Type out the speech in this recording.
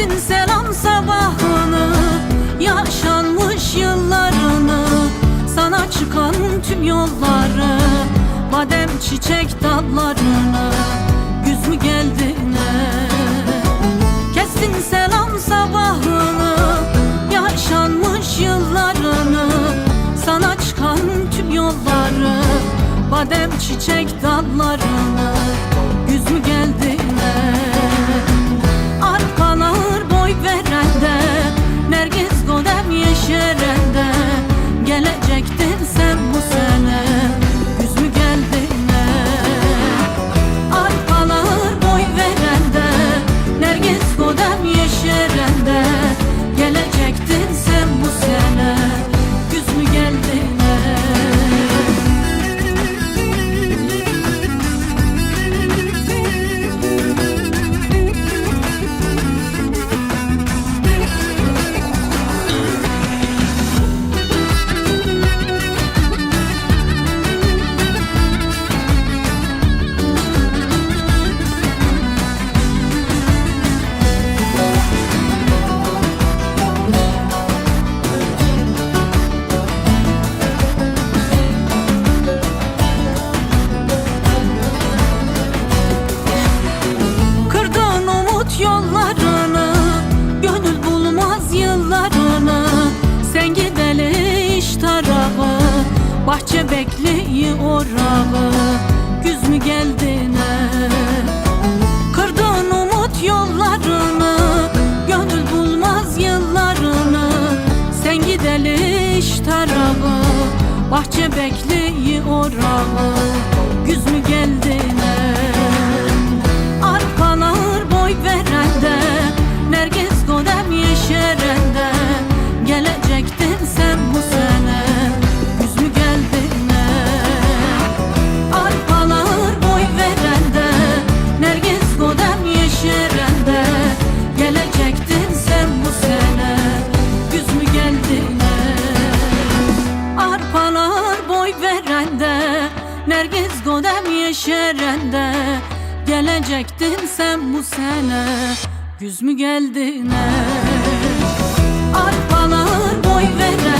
Versin selam sabahını Yaşanmış yıllarını. Sana çıkan tüm yolları Badem çiçek dallarını. Güz mü geldi ne? Kessin selam sabahını Yaşanmış yıllarını. Sana çıkan tüm yolları Badem çiçek dallarını. Bekleyi orağı Güz mü geldine Kırdın umut yollarını Gönül bulmaz yıllarını. Sen gideli iş tarafı Bahçe bekleyi orağı Nergiz Godem yeşerende Gelecektin sen bu sene. Güz mü geldin Arpalar boy veren